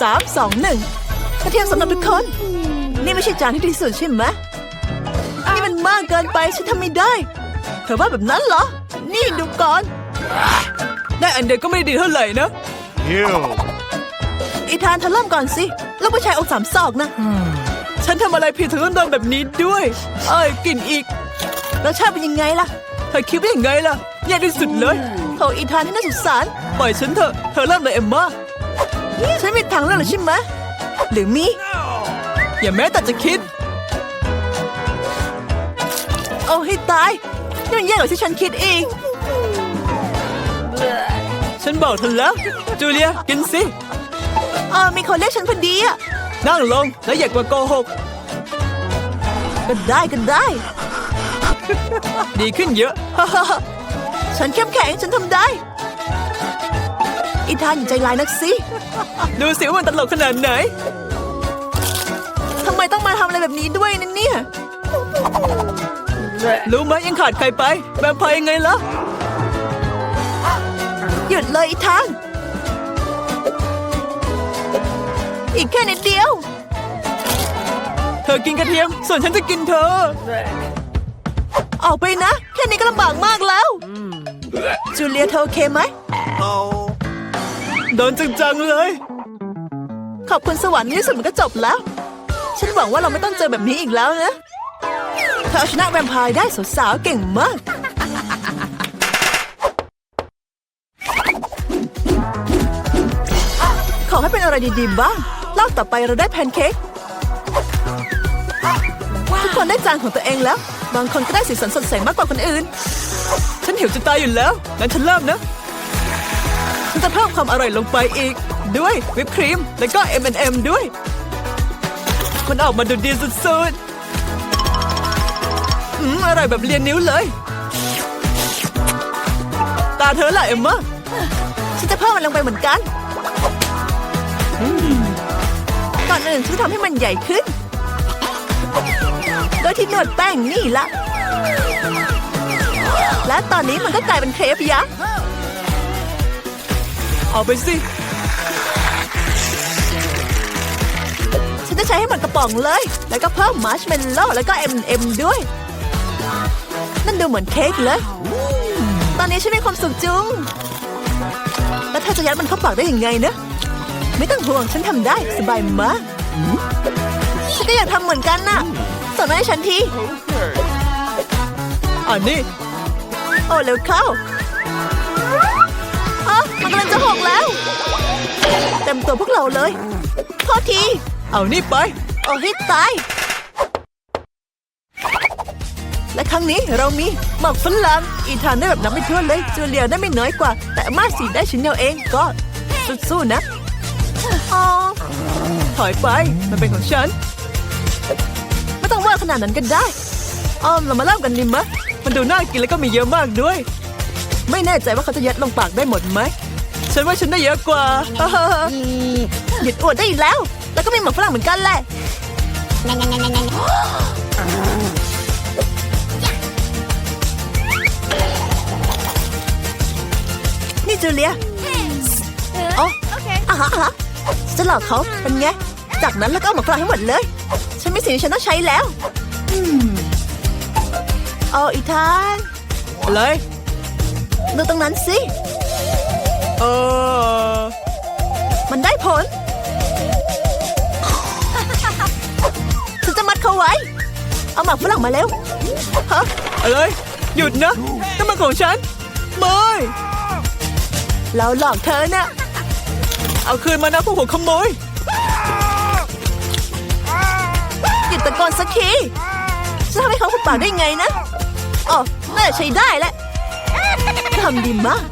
สามสองหนึ่งกระเทียมสำหรับทุกคน นี่ไม่ใช่จานที่ดีที่สุดใช่ไหมนี่มันมากเกินไปฉันทำไม่ได้ เธอว่าแบบนั้นเหรอ นี่ดูก่อน ได้อันเดียวก็ไม่ดีเท่าไหร่นะ Ew. อีธานเธอเริ่มก่อนสิ แล้วผู้ชายอกสามศอกนะ ฉันทำอะไรผิดถึงต้องโดนแบบนี้ด้วย เอ้ยกลิ่นอีกรสชาติเป็นยังไงล่ะ เธอคิดว่ายังไงล่ะแย่ที่สุดเลยโถอีธานที่น่าสงสาร ปล่อยฉันเถอะ เธอเริ่มเลยเอ็มม่า ฉันมีทางเลือกเหรอใช่ไหมหรือมีอย่าแม้แต่จะคิดโอ้ให้ตายนี่มันแย่กว่าที่ฉันคิดเองฉันบอกเธอแล้ว จูเลียกินสิเออมีคนเรียกฉันพอดีอะนั่งลงแล้วอย่ากมาโกหก ก็ได้ก็ได้ ดีขึ้นเยอะ ฉันเข้มแข็งฉันทำได้ อีธานอย่าใจร้ายนักสิ ดูสิว่ามันตลกขนาดไหนทำไมต้องมาทำอะไรแบบนี้ด้วยนั่นเนี่ย รู้ไหมยังขาดใครไปแวมไพร์ยังไงล่ะ หยุดเลยอีทางอีกแค่นิดเดียว เธอกินกระเทียม ส่วนฉันจะกินเธอ ออกไปนะ แค่นี้ก็ลำบากมากแล้ว จูเลียเธอโอเคไหม Oh. โดนจังๆเลย ขอบคุณสวรรค์นี่สุดมันก็จบแล้ว ฉันหวังว่าเราไม่ต้องเจอแบบนี้อีกแล้วนะเธอเอาชนะแวมไพร์ได้สาวๆเก่งมาก ขอให้เป็นอะไรดีๆบ้างรอบต่อไปเราได้แพนเค้กทุกคนได้จานของตัวเองแล้ว บางคนก็ได้สีสันสดใสมากกว่าคนอื่น ฉันหิวจะตายอยู่แล้ว งั้นฉันเริ่มนะ ฉันจะเพิ่มความอร่อยลงไปอีก ด้วยวิปครีม แล้วก็ M&M ด้วย มันออกมาดูดีสุดๆ อืมอร่อยแบบเลียนนิ้วเลย ตาเธอล่ะเอ็มม่าฉันจะเพิ่มมันลงไปเหมือนกันอืมก่อนอื่นฉันทำให้มันใหญ่ขึ้น โดยที่นวดแป้งนี่ละ และตอนนี้มันก็กลายเป็นเครปยักษ์ เอาไปสิ ฉันจะใช้ให้หมดกระป๋องเลย แล้วก็เพิ่มมาร์ชเมลโล่แล้วก็ M&M ด้วย นั่นดูเหมือนเค้กเลย ตอนนี้ฉันมีความสุขจุงแล้วเธอจะยัดมันเข้าปากได้ยังไงนะ ไม่ต้องห่วงฉันทำได้สบายมากฉันก็อยากทำเหมือนกันน่ะส่งมาให้ฉันทีอันนี้โอ้เร็วเข้าอ๋อ มันกำลังจะหกแล้ว เต็มตัวพวกเราเลยโทษที เอานี่ไป เอาให้ตาย และครั้งนี้เรามีหมอกฝรั่งอีธานได้แบบนับไม่ถ้วนเลยจูเลียได้ไม่น้อยกว่า แต่อามาสีได้ชิ้นเดียวเองก็สู้ๆนะอ๋อถอยไป มันเป็นของฉัน ไม่ต้องว่าขนาดนั้นก็ได้อ้อมเรามาเริ่มกันดีมะ มันดูน่ากินแล้วก็มีเยอะมากด้วย ไม่แน่ใจว่าเขาจะยัดลงปากได้หมดไหม ฉันว่าฉันได้เยอะกว่าหยุดอวดได้อีกแล้ว แล้วก็มีหมอกฝรั่งเหมือนกันแหละนี่จูเลียอ๋ออะฮะอะฮะจะหลอกเขาเป็นไง จากนั้นแล้วก็เอาหมอกฝรั่งให้หมดเลย ฉันไม่สิ่งที่ฉันต้องใช้แล้วอืมเอาอีทานอะไรดูตรงนั้นสิ เออ มันได้ผล ฉันจะมัดเขาไว้ เอาหมากฝรั่งมาเร็ว ฮะ อะไร หยุดนะนั่นมันของฉัน ไม่ เราหลอกเธอนะ เอาคืนมานะพวกหัวขโมย หยุดตะโกนสักที จะทำให้เขาหุบปากได้ไงนะ อ๋อน่าจะใช้ได้แหละทำดีมาก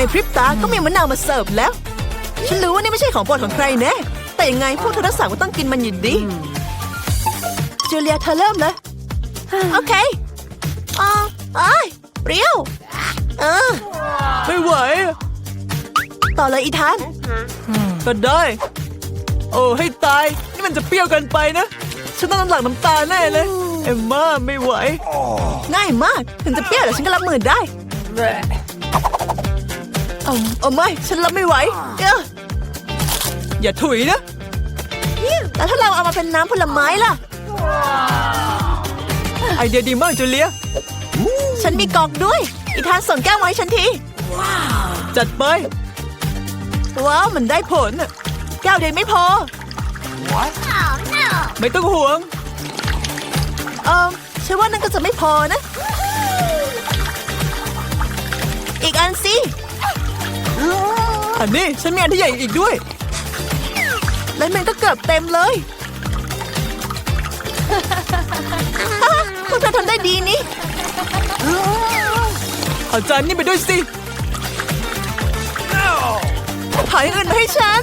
ในพริบตาก็มีมะนาวมาเสิร์ฟแล้ว ฉันรู้ว่านี่ไม่ใช่ของโปรดของใครแน่แต่ยังไงพวกเธอทั้งสามก็ต้องกินมันอยู่ดีจูเลียเธอเริ่มเลย โอเคอ๋อไอ้ยเปรี้ยว เออ ไม่ไหว ต่อเลยอีธาน ก็ได้ โอ้ให้ตาย นี่มันจะเปรี้ยวเกินไปนะ ฉันต้องน้ำหลังน้ำตาแน่เลย เอมม่าไม่ไหว ง่ายมาก ถึงจะเปรี้ยวแต่ฉันก็รับมือได้ เอาเอาไม่ ฉันรับไม่ไหวเอ้ออย่าถุยนะแล้วถ้าเราเอามาเป็นน้ำผลไม้ล่ะ ไอเดียดีมากจูเลีย ฉันมีกรอกด้วย อีธานส่งแก้วมาให้ฉันที จัดไป ว้าว มันได้ผลน่ะแก้วเดียวไม่พอ ไม่ต้องห่วง เออฉันว่านั่นก็จะไม่พอนะ อีกอันสิ อันนี้ฉันมีอันที่ใหญ่อีกด้วย แล้วมันก็เกือบเต็มเลยพวกเธอทำได้ดีนี่เอาจารย์นี่ไปด้วยสิถอยอื่นมาให้ฉัน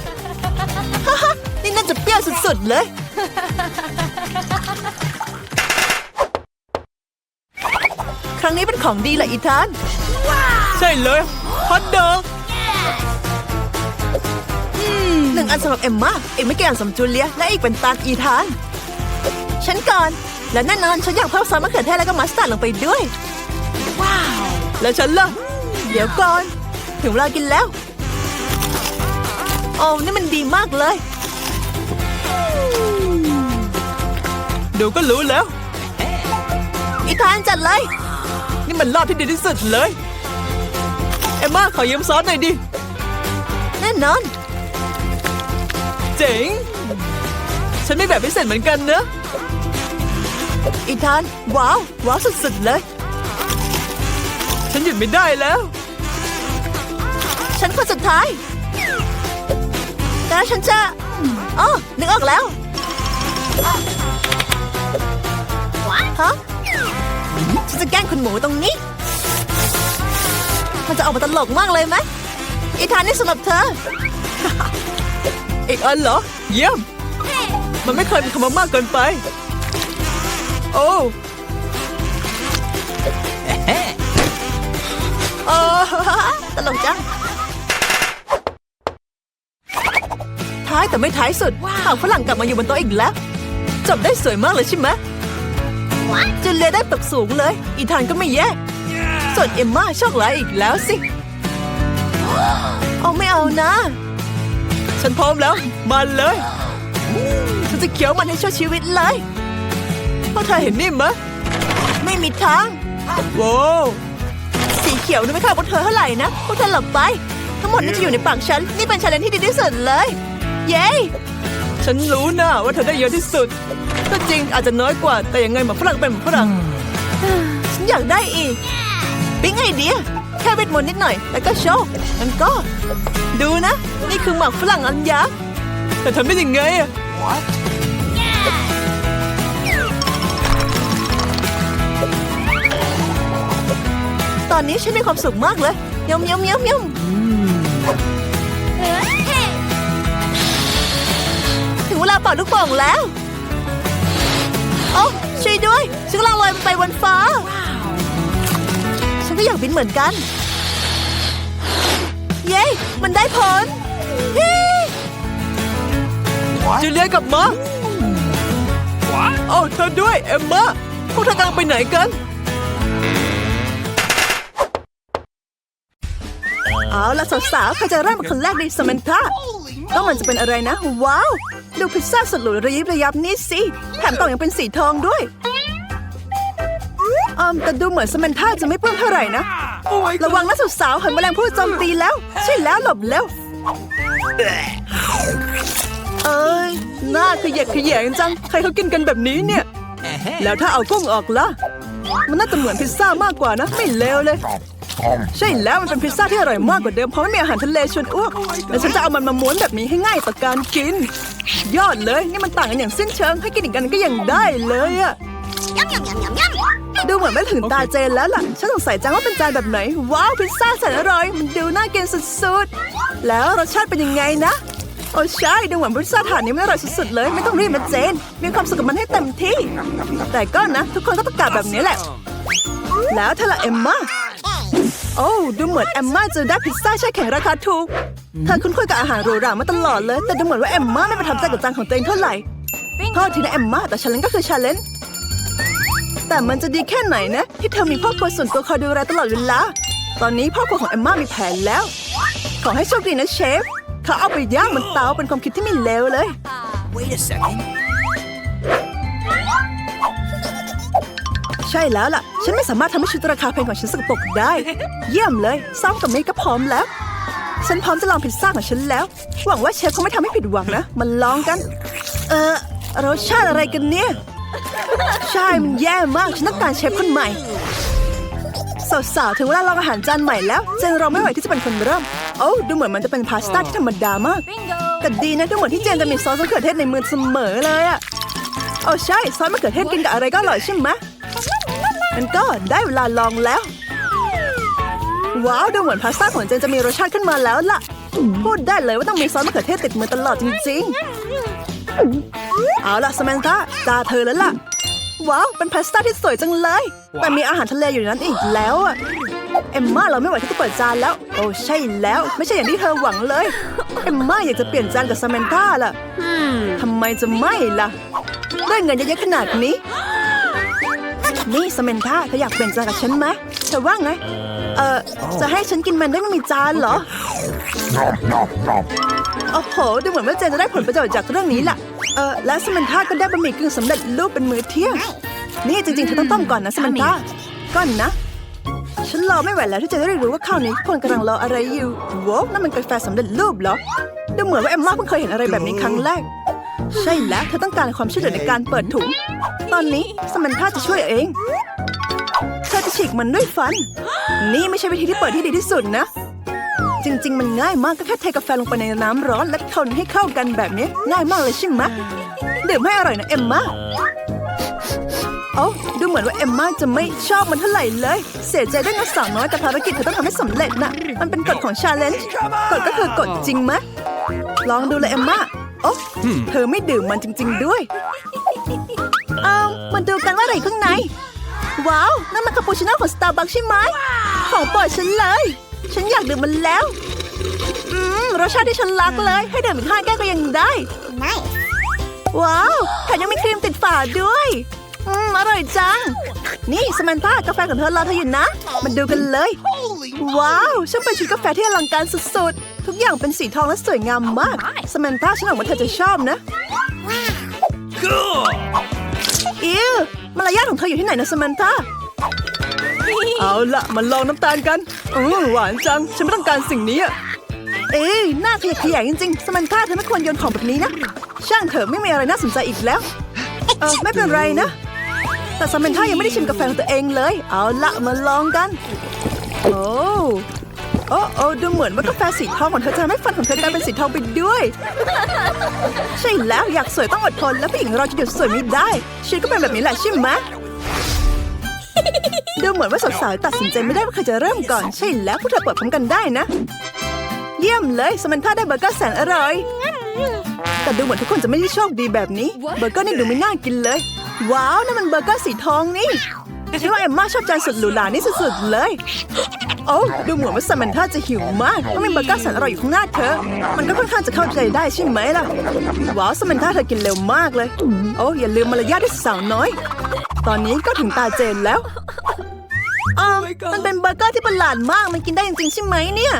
นี่น่าจะเปรี้ยวสุดๆเลยครั้งนี้เป็นของดีแหละอีธาน ใช่เลยฮอตดอก หนึ่งอันสำหรับเอมมาอีกไม่กี่อันสำหรับจูเลีย และอีกเป็นตาลอีธาน ฉันก่อน และแน่นอนฉันอยากเพิ่มซอสมะเขือเทศแล้วก็มัสตาร์ดลงไปด้วยแล้วฉันล่ะ เดี๋ยวก่อน ถึงเวลากินแล้ว โอ้นี่มันดีมากเลย ดูก็รู้แล้ว อีธานจัดเลย นี่มันรอบที่ดีที่สุดเลย เอ็มมาขอยืมซอสหน่อยดิ แน่นอน เจ๋ง ฉันไม่แบบพิเศษเหมือนกันเนอะอีธาน ว้าว ว้าวสุดๆเลย ฉันหยุดไม่ได้แล้ว ฉันคนสุดท้ายแต่ฉันจะอ๋อนึกออกแล้วฮะฉันจะแกล้งคุณหมูตรงนี้ มันจะออกมาตลกมากเลยไหมอีธานนี่สำหรับเธอ อีกอันเหรอ เยี่ยม มันไม่เคยมีคำว่ามากเกินไป โอ้เออตลกจัง ท้ายแต่ไม่ท้ายสุดข่าวฝรั่งกลับมาอยู่บนโต๊ะอีกแล้ว จบได้สวยมากเลยใช่ไหมจูเลียได้ตกสูงเลย อีธานก็ไม่แย่ส่วนเอมม่าโชคร้ายอีกแล้วสิ เอาไม่เอานะ ฉันพร้อมแล้ว มาเลย ฉันจะเคี้ยวมันให้ช่วชีวิตเลยเพวกเธอเห็นนี่ไหมไม่มีทางว้าสีเขียวนี่ไม่เข้าพวกเธอเท่าไหร่นะ พวกเธอหลับไป ทั้งหมดนี่จะอยู่ในปากฉัน นี่เป็นชาเลนที่ดีที่สุดเลย เย้ ฉันรู้นะว่าเธอได้เยอะที่สุดก็จริงอาจจะน้อยกว่าแต่ยังไงหมาฝรั่งเป็นหมาฝรั่ง ฉันอยากได้อีกปิ๊งไอเดีย ค่เวทมนต์นิดหน่อย แล้วก็โชว์งั้นก็ ดูนะ นี่คือหมักฝรั่งอันยักษ์แต่ทำได้ยังไงอะตอนนี้ฉันมีความสุขมากเลยยำยำยำยำถึงเวลาเป่าลูกโป่งแล้ว โอ้ช่วยด้วยฉันกำลังลอยไปบนฟ้าฉัน ก็อยากบินเหมือนกัน เย้ มันได้ผลเฮ้จูเลียกลับมาโอ้เธอด้วย เอ็มมาพวกเธอกำลังไปไหนกันเอาละสาวๆใครจะเริ่มเป็นคนแรกดีสมันธาต้องมันจะเป็นอะไรนะ ว้าว ดูพิซซ่าสุดหรูระยิบระยับนี่สิ แถมกล่องยังเป็นสีทองด้วย อืมแต่ดูเหมือนสมันธาจะไม่เพิ่มเท่าไหร่นะ ระวังนะสาวๆเห็นแมลงผู้โจมตีแล้ว ใช่แล้วหลบแล้ว เอ้ยหน้าขยะแขยงจัง ใครเขากินกันแบบนี้เนี่ย แล้วถ้าเอากุ้งออกล่ะ มันน่าจะเหมือนพิซซ่ามากกว่านะ ไม่เลวเลย ใช่แล้วมันเป็นพิซซ่าที่อร่อยมากกว่าเดิมเพราะไม่มีอาหารทะเลชวนอ้วกแล้วฉันจะเอามันมาม้วนแบบนี้ให้ง่ายต่อการกิน ยอดเลยนี่มันต่างกันอย่างสิ้นเชิงให้กินอีกกันก็ยังได้เลยอะ ดูเหมือนไม่ถึงตาเจนแล้วล่ะ ฉันสงสัยจังว่าเป็นจานแบบไหน ว้าวพิซซ่าแสนอร่อย มันดูน่ากินสุดๆ แล้วรสชาติเป็นยังไงนะ โอ้ใช่ดูเหมือนพิซซ่าถาดนี้มันอร่อยสุดๆเลย ไม่ต้องรีบนะเจน มีความสุขกับมันให้เต็มที่ แต่ก็นะ ทุกคนก็ต้องการแบบนี้แหละ แล้วเธอละเอมมาโอ้ดูเหมือนแอมมาจะได้พิซซ่าแช่แข็งราคาถูกเธอคุ้นเคยกับอาหารหรูหรามาตลอดเลย แต่ดูเหมือนว่าแอมมาไม่ประทับใจกับจานของตัวเองเท่าไหร่โทษทีนะแอมมาแต่ชาเลนก็คือชาเลน แต่มันจะดีแค่ไหนนะ ที่เธอมีพ่อครัวส่วนตัวคอยดูแลตลอดเวลา ตอนนี้พ่อครัวของแอมมามีแผนแล้ว ขอให้โชคดีนะเชฟ เขาเอาไปย่างบนเตาเป็นความคิดที่ไม่เลวเลย Wait a second. ใช่แล้วล่ะ ฉันไม่สามารถทำให้ชุดราคาแพงของฉันสกปรกได้ เยี่ยมเลยซ้อมกับเมย์ก็พร้อมแล้ว ฉันพร้อมจะลองพิซซ่าของฉันแล้ว หวังว่าเชฟคงไม่ทำให้ผิดหวังนะ มันลองกัน เออรสชาติอะไรกันเนี่ย ใช่ มันแย่มาก ฉันต้องการเชฟคนใหม่ สาวๆ ถึงเวลาลองอาหารจานใหม่แล้วเจนเราไม่ไหวที่จะเป็นคนเริ่ม โอ้ดูเหมือนมันจะเป็นพาสต้าที่ธรรมดามาก แต่ดีนะดูเหมือนที่เจนจะมีซอสมะเขือเทศในมือเสมอเลยอะโอ้ใช่ ซอสมะเขือเทศกินกับอะไรก็อร่อยใช่ไหมมันก็ได้เวลาลองแล้ว ว้าวดูเหมือนพาสต้าของเจนจะมีรสชาติขึ้นมาแล้วล่ะ พูดได้เลยว่าต้องมีซอสมะเขือเทศติดมือตลอดจริงๆ เอาล่ะสมนตาตาเธอแล้วล่ะ ว้าว เป็นพาสต้าที่สวยจังเลย แต่มีอาหารทะเลอยู่ในนั้นอีกแล้วอะเอ็มม่าเราไม่ไหวที่จะเปิดจานแล้ว โอ้ใช่แล้ว ไม่ใช่อย่างที่เธอหวังเลย เอ็มม่าอยากจะเปลี่ยนจานกับซามนต้าล่ะทำไมจะไม่ล่ะ ได้เงินเยอะๆขนาดนี้ นี่สเมนท่าเธออยากเปลี่ยนจานกับฉันไหมเธอว่าไง เออจะให้ฉันกินมันได้ไม่มีจานเหรอโอ้โห ดูเหมือนว่าเจนจะได้ผลประโยชน์จากเรื่องนี้แหละเออและสมันท่าก็ได้บะหมี่กึ่งสำเร็จรูปเป็นมื้อเที่ยง นี่จริงๆเธอต้องต้มก่อนนะสมันท่าก่อนนะฉันรอไม่ไหวแล้วที่จะได้รู้ว่าข้าวนี้คนกำลังรออะไรอยู่โว้วนั่นมันกาแฟสำเร็จรูปเหรอดูเหมือนว่าเอ็มม่าเพิ่งเคยเห็นอะไรแบบนี้ครั้งแรก ใช่แล้วเธอต้องการความช่วยเหลือในการเปิดถุง ตอนนี้สมันท่าจะช่วยเองเธอจะฉีกมันด้วยฟัน นี่ไม่ใช่วิธีที่เปิดที่ดีที่สุดนะ จริง ๆ มันง่ายมากก็แค่เทกาแฟลงไปในน้ำร้อนและคนให้เข้ากันแบบนี้ ง่ายมากเลยใช่ไหมดื่มให้อร่อยนะเอ็มมาโอ้ดูเหมือนว่าเอ็มมาจะไม่ชอบมันเท่าไหร่เลย เสียใจด้วยนะสาวน้อยแต่ภารกิจเธอต้องทำให้สำเร็จนะมันเป็นกฎของชาเลนจ์กฎก็คือกฎจริงไหมลองดูเลยเอ็มมา โอ้เธอไม่ดื่มมันจริง ๆ ด้วย เอามาดูกันว่าอะไรข้างใน ว้าว นั่นมันคาปูชิโน่ของสตาร์บัคใช่ไหม ของโปรดฉันเลย ฉันอยากดื่มมันแล้ว อืม รสชาติที่ฉันรักเลย ให้ดื่มอีกห้าแก้วก็ยังได้ ว้าวแถมยังมีครีมติดฝาด้วย อืม อร่อยจัง นี่สมันต้ากาแฟของเธอรอเธออยู่นะมาดูกันเลย ว้าวช่างเป็นชุดกาแฟที่อลังการสุดๆ ทุกอย่างเป็นสีทองและสวยงามมากสมันต้าฉันหวังว่าเธอจะชอบนะ Cool. อิวมารยาทของเธออยู่ที่ไหนนะสมันต้าเอาละมาลองน้ำตาลกันอือหวานจัง ฉันไม่ต้องการสิ่งนี้อะเอ้ยน่าขยะแขยงจริงๆ สมันต้าเธอไม่ควรโยนของแบบนี้นะ ช่างเถอะไม่มีอะไรน่าสนใจอีกแล้ว เออไม่เป็นไรนะ แต่สมันต้ายังไม่ได้ชิมกาแฟของตัวเองเลย เอาละมาลองกัน โอ้โอ้โอ้ดูเหมือนว่ากาแฟสีทองของเธอจะทำให้ฟันของเธอกลายเป็นสีทองไปด้วย ใช่แล้วอยากสวยต้องอดทน และผู้หญิงเราจะหยุดสวยไม่ได้ชีวิตก็เป็นแบบนี้แหละใช่ไหมดูเหมือนว่าสาวๆตัดสินใจไม่ได้ว่าใครจะเริ่มก่อน ใช่แล้วพวกเธอเปิดพร้อมกันได้นะ เยี่ยมเลยสมันท่าได้เบอร์เกอร์แสนอร่อย แต่ดูเหมือนทุกคนจะไม่ได้โชคดีแบบนี้ เบอร์เกอร์นี่ดูไม่น่ากินเลย ว้าวนั่นมันเบอร์เกอร์สีทองนี่ นว่าเอมม่าชอบจานสุดหรูหรานี่สุดๆเลย โอ้ดูเหมือนว่าสมันท่าจะหิวมากต้องมีเบอร์เกอร์แสนอร่อยอยู่ข้างหน้าเธอ มันก็ค่อนข้างจะเข้าใจได้ใช่ไหมล่ะ ว้าวสมันท่าเธอกินเร็วมากเลย โอ้อย่าลืมมารยาทด้วยสาวน้อย ตอนนี้ก็ถึงตาเจนแล้วอ้าวมันเป็นเบอร์เกอร์ที่ประหลาดมาก มันกินได้จริงๆใช่ไหมเนี่ย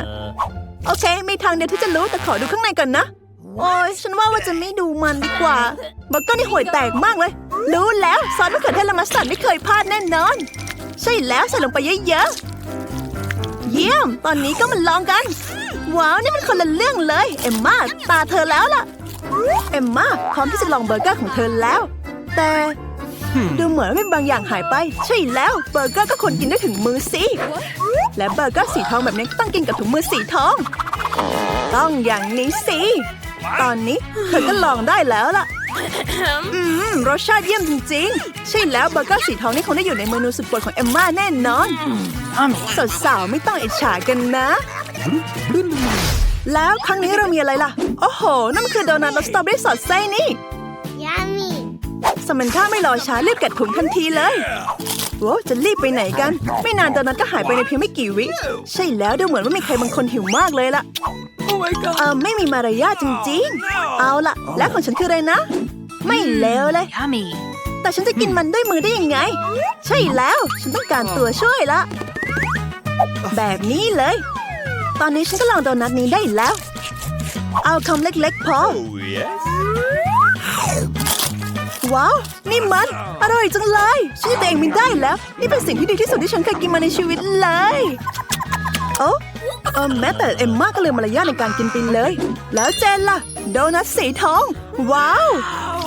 โอเค มีทางเดียวที่จะรู้แต่ขอดูข้างในก่อนนะ โอ้ยฉันว่าว่าจะไม่ดูมันดีกว่าบอร์เกอร์นี่ห่วยแตกมากเลย รู้แล้วซอสมะเขือเทศละมัสตาร์ดไม่เคยพลาดแน่นอน ใช่แล้วใส่ลงไปเยอะๆ เยี่ยม ตอนนี้ก็มาลองกัน ว้าว นี่มันคนละเรื่องเลย เอ็มมาตาเธอแล้วล่ะ เอ็มมาพร้อมที่จะลองเบอร์เกอร์ของเธอแล้ว แต่ดูเหมือนว่ามีบางอย่างหายไป ใช่แล้วเบอร์เกอร์ก็คนกินได้ถึงมือสิและเบอร์เกอร์สีทองแบบนี้ต้องกินกับถุงมือสีทอง ต้องอย่างนี้สิ ตอนนี้เธอก็ลองได้แล้วล่ะ อืมรสชาติเยี่ยมจริงๆ ใช่แล้วเบอร์เกอร์สีทองนี่คงได้อยู่ในเมนูสุดโปรดของเอมม่าแน่นอนสาวๆไม่ต้องอิจฉากันนะ แล้วครั้งนี้เรามีอะไรล่ะ โอ้โห นั่นมันคือโดนัทรสสตรอเบอรี่สอดไส้นี่ Yummy. สมันท่าไม่รอช้ารีบแกะถุงทันทีเลยโว้จะรีบไปไหนกัน ไม่นานโดนัทก็หายไปในเพียงไม่กี่วิ ใช่แล้วดูเหมือนว่ามีใครบางคนหิวมากเลยล่ะ Oh my god. เออไม่มีมารยาทจริงๆ เอาล่ะ แล้วของฉันคืออะไรนะ ไม่เลวเลย Yummy. แต่ฉันจะกินมันด้วยมือได้ยังไง ใช่แล้ว ฉันต้องการตัวช่วยละ แบบนี้เลย ตอนนี้ฉันก็ลองโดนัทนี้ได้แล้ว เอาคำเล็กๆพอ ว้าว นี่มัน อร่อยจังเลยชื่อตัวเองมินได้แล้ว นี่เป็นสิ่งที่ดีที่สุดที่ฉันเคยกินมาในชีวิตเลย โอ้เออแม้แต่เอ็มมาก็ลยมมารยาทในการกินไปเลย แล้วเจนล่ะ โดนัทสีทอง ว้าว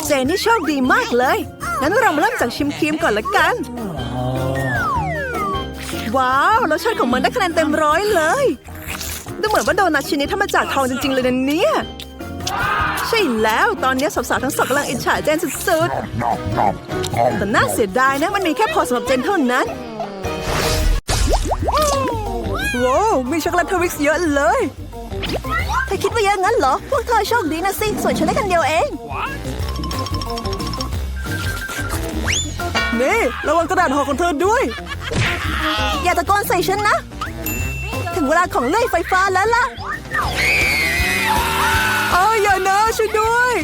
เจนนี่โชคดีมากเลย งั้นเรามาเริ่มจากชิมครีมก่อนละกัน ว้าวรสชาติของมันได้คะแนนเต็มร้อยเลยดูเหมือนว่าโดนัทชิ้นนี้ทำมาจากทองจริง ๆ เลยนะเนี่ยใช่แล้วตอนนี้สาวๆทั้งสองกำลังอิจฉาเจนสุดๆแต่น่าเสียดายนะมันมีแค่พอสำหรับเจนเท่านั้น ว้าว มีช็อกโกแลตทวิกซ์เยอะเลย เธอคิดว่าเยอะงั้นเหรอ พวกเธอโชคดีนะสิ ส่วนฉันได้คันเดียวเอง นี่ ระวังกระดาษห่อของเธอด้วย อย่าตะโกนใส่ฉันนะ ถึงเวลาของเลื่อยไฟฟ้าแล้วล่ะเอ้ยอย่านะช่วยด้วย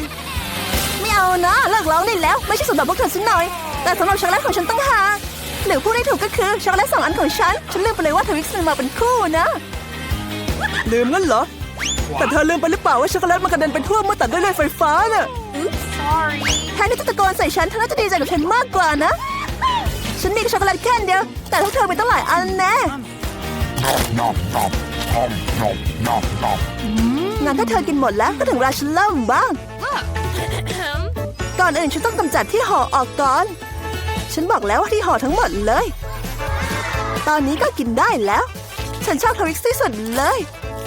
ไม่เอานะเลิกร้องได้แล้ว ไม่ใช่สำหรับพวกเธอสักหน่อย แต่สำหรับช็อกโกแลตของฉันตั้งหาก หรือพูดได้ถูกก็คือช็อกโกแลตสองอันของฉัน ฉันลืมไปเลยว่าทวิกซ์มันมาเป็นคู่นะ ลืมงั้นเหรอ แต่เธอลืมไปหรือเปล่าว่าช็อกโกแลตมันกระเด็นไปทั่วเมื่อตัดด้วยเลนไฟฟ้าน่ะแทนที่จะตะโกนใส่ฉันเธอน่าจะดีใจกับฉันมากกว่านะ ฉันมีช็อกโกแลตแค่อันเดียว แต่พวกเธอมีตั้งหลายอันแน่งั้นถ้าเธอกินหมดแล้วก็ถึงเวลาฉันเริ่มบ้าง ก่อนอื่นฉันต้องกำจัดที่ห่อออกก่อน ฉันบอกแล้วว่าที่ห่อทั้งหมดเลย ตอนนี้ก็กินได้แล้ว ฉันชอบทวิกซ์ที่สุดเลย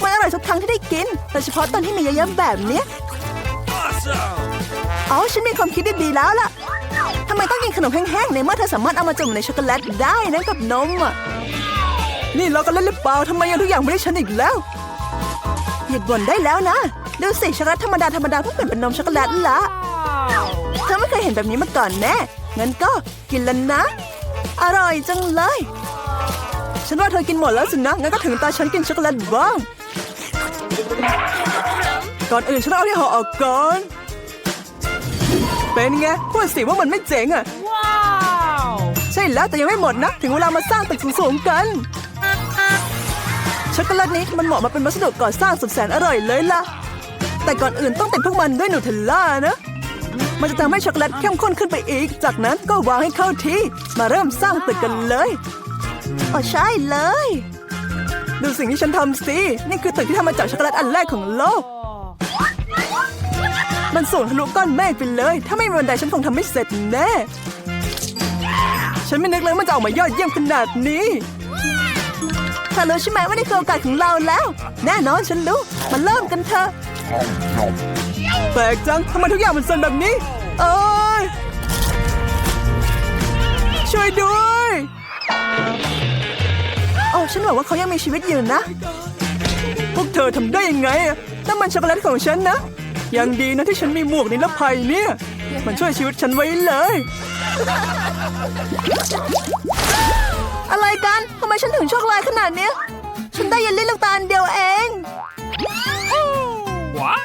มันอร่อยทุกครั้งที่ได้กิน โดยเฉพาะตอนที่มีเยอะๆแบบเนี้ย Awesome! อ๋อ ฉันมีความคิดดีๆแล้วล่ะ ทำไมต้องกินขนมแห้งๆ ในเมื่อเธอสามารถเอามาจุ่มในช็อกโกแลตได้นะกับนมอะ นี่เรากันเล่นหรือเปล่าทำไมยังทุกอย่างไม่ได้ฉันอีกแล้ว หยุดบ่นได้แล้วนะ ดูสิช็อกโกแลตธรรมดาธรรมดาเพิ่งเปลี่ยนเป็นนมช็อกโกแลตละเธอไม่เคยเห็นแบบนี้มาก่อนแน่ งั้นก็กินแล้วนะ อร่อยจังเลย ฉันว่าเธอกินหมดแล้วสินะ งั้นก็ถึงตาฉันกินช็อกโกแลตบ้าง ก่อนอื่นฉันเอาที่ห่อออกก่อน เป็นไงพูดสิว่ามันไม่เจ๋งอะ Wow! ใช่แล้วแต่ยังไม่หมดนะ ถึงเวลามาสร้างตึกสูงๆกันช็อกโกแลตนี้มันเหมาะมาเป็นวัสดุก่อสร้างสุดแสนอร่อยเลยล่ะ แต่ก่อนอื่นต้องติดพวกมันด้วยนูเทลล่านะ มันจะทำให้ช็อกโกแลตเข้มข้นขึ้นไปอีก จากนั้นก็วางให้เข้าที่ มาเริ่มสร้างตึกกันเลยอ๋อใช่เลย ดูสิ่งที่ฉันทำสิ นี่คือตึกที่ทำมาจากช็อกโกแลตอันแรกของโลก มันสูงทะลุก้อนเมฆไปเลย ถ้าไม่มีบันไดฉันคงทำไม่เสร็จแน่ ฉันไม่นึกเลยมันจะออกมายอดเยี่ยมขนาดนี้เธอรู้ใช่ไหมว่านี่คือโอกาสของเราแล้ว แน่นอนฉันรู้ มาเริ่มกันเถอะ แปลกจังทำไมทุกอย่างมันสั่นแบบนี้ เอ้ย ช่วยด้วยโอ้ฉันบอกว่าเขายังมีชีวิตอยู่นะ พวกเธอทำได้ยังไงอะนั่นมันช็อกโกแลตของฉันนะ ยังดีนะที่ฉันมีหมวกนิรภัยเนี่ย มันช่วยชีวิตฉันไว้เลย อะไรกัน ทำไมฉันถึงโชคร้ายขนาดเนี้ย ฉันได้เยันเล่นลูกตาลเดียวเอง What?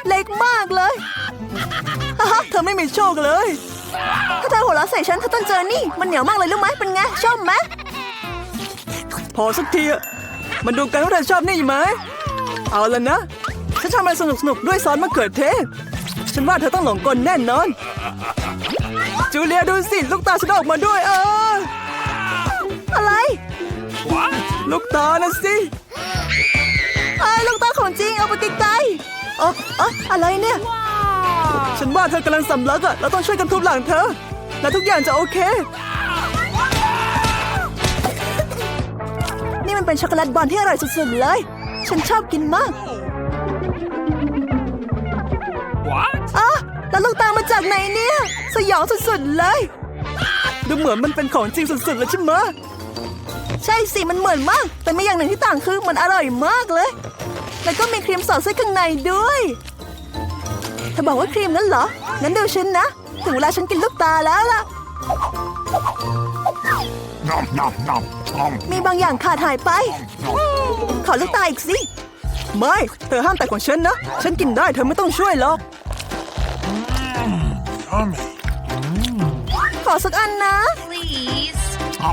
เล็กมากเลยฮ่าฮ่าเธอไม่มีโชคเลย ถ้าเธอหัวเราะใส่ฉันเธอต้องเจอนี่ มันเหนียวมากเลยรู้ไหมเป็นไงชอบไหมพอสักทีอะมันดูกันว่าเธอชอบนี่ไหม เอาละนะ ฉันทำอะไรสนุกๆ ด้วยซอสมะเขือเทศ ฉันว่าเธอต้องหลงกลแน่นอน จูเลียดูสิ ลูกตาฉันออกมาด้วยเออ อะไร What? ลูกตานะสิ ไอ้ยลูกตาของจริงเอาไปไกลๆ เออเอะอะไรเนี่ย ฉันว่าเธอกำลังสำลักอะเราต้องช่วยกันทุบหลังเธอ แล้วทุกอย่างจะโอเค นี่มันเป็นช็อกโกแลตบอลที่อร่อยสุดๆเลย ฉันชอบกินมาก What? อะแล้วลูกตามาจากไหนเนี่ย สยองสุดๆเลย ดูเหมือนมันเป็นของจริงสุดๆเลยใช่ไหมใช่สิมันเหมือนมาก แต่มีอย่างหนึ่งที่ต่างคือมันอร่อยมากเลย แล้วก็มีครีมสอดไส้ข้างในด้วยเธอบอกว่าครีมนั้นเหรอ งั้นดูฉันนะ ถึงเวลาฉันกินลูกตาแล้วล่ะ Nom nom nom nom มีบางอย่างขาดหายไป ขอลูกตาอีกสิ ไม่ เธอห้ามแต่ของฉันนะ ฉันกินได้เธอไม่ต้องช่วยหรอก yummy. ขอสักอันนะ Please,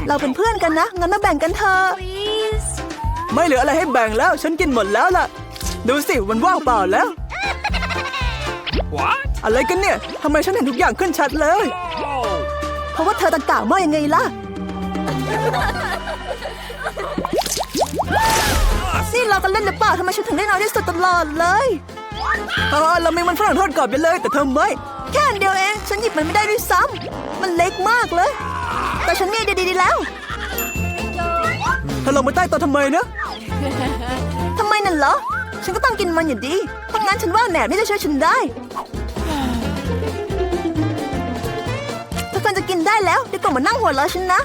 เราเป็นเพื่อนกันนะ งั้นมาแบ่งกันเถอะ please. ไม่เหลืออะไรให้แบ่งแล้ว ฉันกินหมดแล้วล่ะ ดูสิมันว่างเปล่าแล้ว What? อะไรกันเนี่ยทำไมฉันเห็นทุกอย่างขึ้นชัดเลย Oh. เพราะว่าเธอตะกะมากยังไงล่ะ นี่เรากันเล่นหรือเปล่าทำไมฉันถึงได้น้อยที่สุดตลอดเลยเออเรามีมันฝรั่งทอดกรอบไปเลย แต่เธอไม่ แค่อันเดียวเอง ฉันหยิบมันไม่ได้ด้วยซ้ำมันเล็กมากเลย แต่ฉันมีไอเดียดีๆแล้ว เธอลงมาใต้โต๊ะทำไมนะทำไมนั่นเหรอ ฉันก็ต้องกินมันอยู่ดีเพราะงั้นฉันว่าแหนบนี่จะช่วยฉันได้ ทุกคนจะกินได้แล้วดีกว่ามานั่งหัวเราะฉันนะ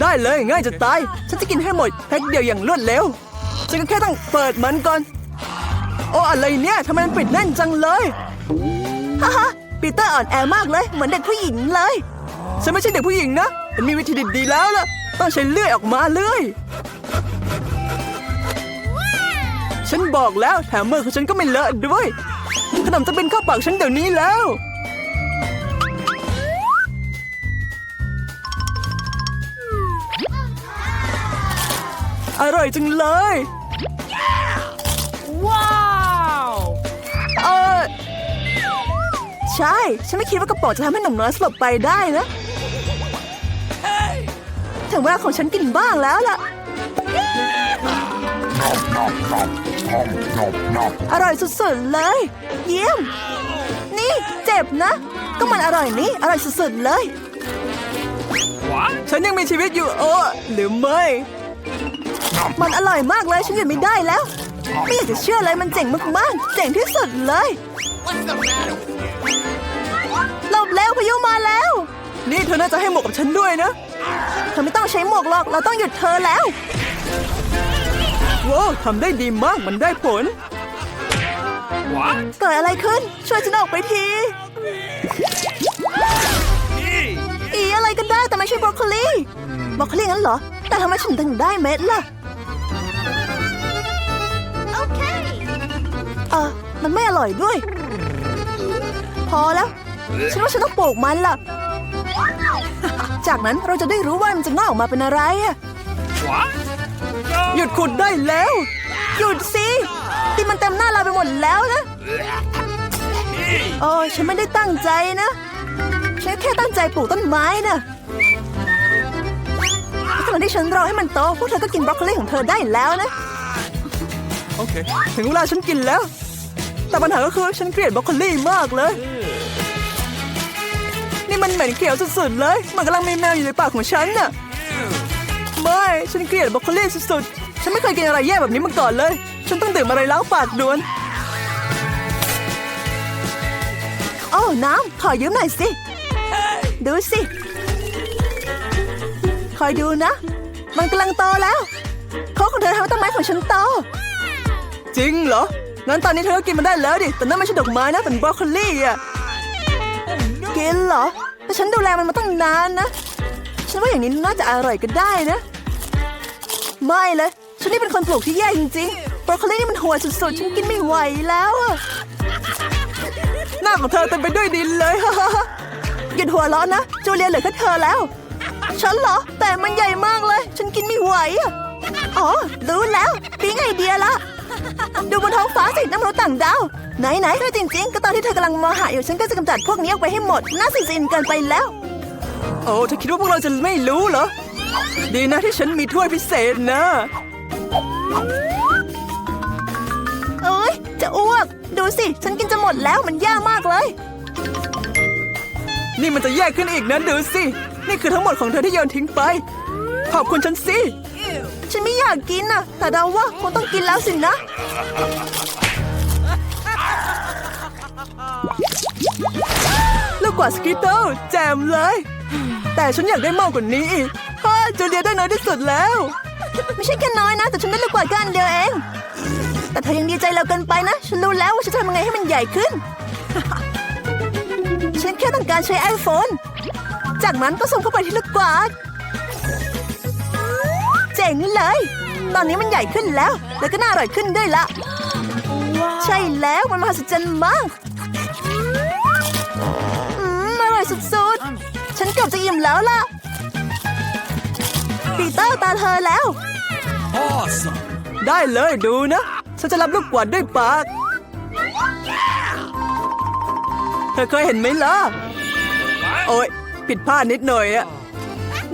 ได้เลยง่ายจะตาย ฉันจะกินให้หมดแพ็คเดียวอย่างรวดเร็ว ฉันก็แค่ต้องเปิดมันก่อน โอ้อะไรเนี่ยทำไมมันปิดแน่นจังเลยฮ่าฮ่าปีเตอร์อ่อนแอมากเลยเหมือนเด็กผู้หญิงเลย ฉันไม่ใช่เด็กผู้หญิงนะฉันมีวิธีดีๆแล้วล่ะ ต้องใช้เลื่อยออกมาเลื่อย ฉันบอกแล้วแถมมือของฉันก็ไม่เลอะด้วย ขนมจะเป็นเข้าปากฉันเดี๋ยวนี้แล้ว อร่อยจังเลย Wow. เออใช่ ฉันไม่คิดว่ากระป๋องจะทำให้หนุ่มน้อยสลบไปได้นะถึงเวลาของฉันกินบ้างแล้วล่ะ Nom, nom, nom. Nom, nom, nom. อร่อยสุดๆเลย เยี่ยม นี่เจ็บนะ ก็มันอร่อยนี่อร่อยสุดๆเลย ฉันยังมีชีวิตอยู่โอ้หรือไม่ มันอร่อยมากเลยฉันหยุดไม่ได้แล้ว ไม่อยากจะเชื่อเลยมันเจ๋งมากๆ เจ๋งที่สุดเลยหลบแล้วพายุมาแล้ว นี่เธอน่าจะให้หมวกกับฉันด้วยนะ เธอไม่ต้องใช้หมวกหรอกเราต้องหยุดเธอแล้ว ว้าวทำได้ดีมากมันได้ผล What? เกิดอะไรขึ้น ช่วยฉันออกไปที Hey. อีอะไรก็ได้แต่ไม่ใช่บรอกโคลีบรอกโคลีงั้นเหรอ แต่ทำไมฉันถึงได้เม็ดล่ะโอเคเออมันไม่อร่อยด้วย พอแล้ว ฉันว่าฉันต้องปลูกมันล่ะ จากนั้นเราจะได้รู้ว่ามันจะงอกออกมาเป็นอะไรอะ What? หยุดขุดได้แล้ว หยุดสิที่มันเต็มหน้าเราไปหมดแล้วนะโอ้ฉันไม่ได้ตั้งใจนะฉันแค่ตั้งใจปลูกต้นไม้นะขณะที่ฉันรอให้มันโตพวกเธอก็กินบรอกโคลีของเธอได้แล้วนะ โอเค ถึงเวลาฉันกินแล้ว แต่ปัญหาก็คือฉันเกลียดบรอกโคลี่มากเลย นี่มันเหม็นเขียวสุดๆเลย มันกำลังมีแมวอยู่ในปากของฉันน่ะ ไม่ ฉันเกลียดบรอกโคลี่สุดๆ ฉันไม่เคยกินอะไรแย่แบบนี้มาก่อนเลย ฉันต้องดื่มอะไรล้างปากด่วน โอ้น้ำขอยืมหน่อยสิ ดูสิ คอยดูนะ มันกำลังโตแล้วโคกของเธอทำให้ต้นไม้ของฉันโต จริงเหรอ งั้นตอนนี้เธอก็กินมันได้แล้วดิ แต่นั่นไม่ใช่ดอกไม้นะเป็นบรอกโคลี่อะ กินเหรอ แต่ฉันดูแลมันมาตั้งนานนะ ฉันว่าอย่างนี้น่าจะอร่อยก็ได้นะ ไม่เลยฉันนี่เป็นคนปลูกที่แย่จริงๆบรอกโคลีนี่มันหัวสุดๆ ฉันกินไม่ไหวแล้วอะหน้าของเธอเต็มไปด้วยดินเลยหยุดหัวเราะนะจูเลียเหลือแค่เธอแล้ว ฉันเหรอ แต่มันใหญ่มากเลย ฉันกินไม่ไหวอะอ๋อ รู้แล้วปิ๊งไอเดียละ ดูบนท้องฟ้าสิน้ำมนุษย์ต่างดาว ไหนไหนๆถ้าจริงๆ ก็ตอนที่เธอกำลังมองหาอยู่ฉันก็จะกำจัดพวกนี้ออกไปให้หมด น่าสิสินเกินไปแล้ว โอ้เธอคิดว่าพวกเราจะไม่รู้เหรอ ดีนะที่ฉันมีถ้วยพิเศษนะ เอ้ย จะอ้วก ดูสิ ฉันกินจะหมดแล้วมันยากมากเลย นี่มันจะแย่ขึ้นอีกนะดูสิ นี่คือทั้งหมดของเธอที่โยนทิ้งไป ขอบคุณฉันสิ ฉันไม่อยากกินนะแต่เดาว่าคงต้องกินแล้วสินะ ลูกกว่าดสกิตเตลแจมเลย แต่ฉันอยากได้มากกว่านี้อีกฮ่าจูเลียได้น้อยที่สุดแล้ว ไม่ใช่แค่น้อยนะ แต่ฉันได้ลูกกว่าดแค่อันเดียวเอง แต่เธอยังดีใจเราเกินไปนะ ฉันรู้แล้วว่าฉันจะทำยังไงให้มันใหญ่ขึ้น ฉันแค่ต้องการใช้ไอโฟน จากนั้นก็ส่งเข้าไปที่ลูกกวาดเจ๋งเลย ตอนนี้มันใหญ่ขึ้นแล้ว แล้วก็น่าอร่อยขึ้นด้วยละ ใช่แล้วมันมหัศจรรย์มาก อืมอร่อยสุด กือบจะอิ่มแล้วล่ะ ปีเตอร์ตาเธอแล้ว Awesome. ได้เลยดูนะ ฉันจะรับลูกกวาดด้วยปาก เธอเคยเห็นไหมล่ะ โอ๊ยผิดพลาดนิดหน่อยอะ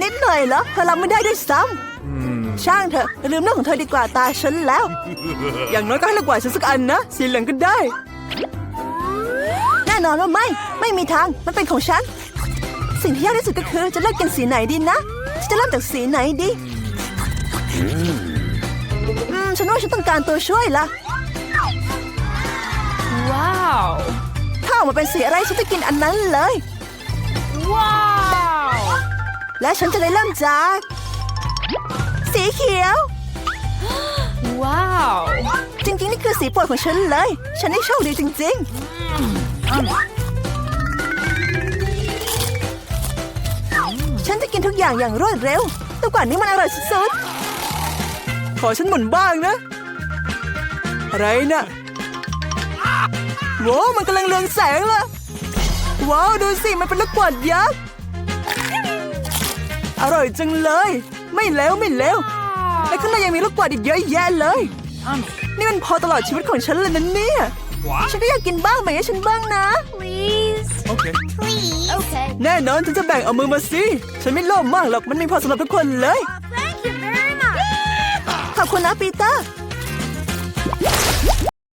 นิดหน่อยเหรอเธอรับไม่ได้ด้วยซ้ำช่างเถอะลืมเรื่องของเธอดีกว่าตาฉันแล้ว อย่างน้อยก็ให้ลูกกวาดฉันสักอันนะ สีเหลืองก็ได้ แน่นอนว่าไม่ ไม่มีทาง มันเป็นของฉัน สิ่งที่ยากที่สุดก็คือจะเลือกกินสีไหนดีนะฉันจะเริ่มจากสีไหนดีอืมฉันว่าฉันต้องการตัวช่วยละว้าว ถ้าออกมาเป็นสีอะไรฉันจะกินอันนั้นเลย ว้าว และฉันจะได้เริ่มจาก สีเขียว ว้าว จริงๆ นี่คือสีโปรดของฉันเลย ฉันนี่โชคดีจริง ๆ ทุกอย่างอย่างรวดเร็วตัวกว่านี้มันอร่อยสุดขอฉันหมุนบ้างนะ อะไรนะว้าวมันกำลังเรืองแสงละว้าวดูสิ มันเป็นลูกกวาดยักษ์ อร่อยจังเลย ไม่เลวไม่เลวและข้างในยังมีลูกกวาดอีกเยอะแยะเลย นี่มันพอตลอดชีวิตของฉันเลยนะเนี่ยๆฉันก็อยากกินบ้างไหมให้ฉันบ้างนะ please Okay. please okay แน่นอนฉันจะแบ่งเอามือมาสิ ฉันไม่โลภมากหรอก มันมีพอสำหรับทุกคนเลย thank you very much ขอบคุณนะปีเตอร์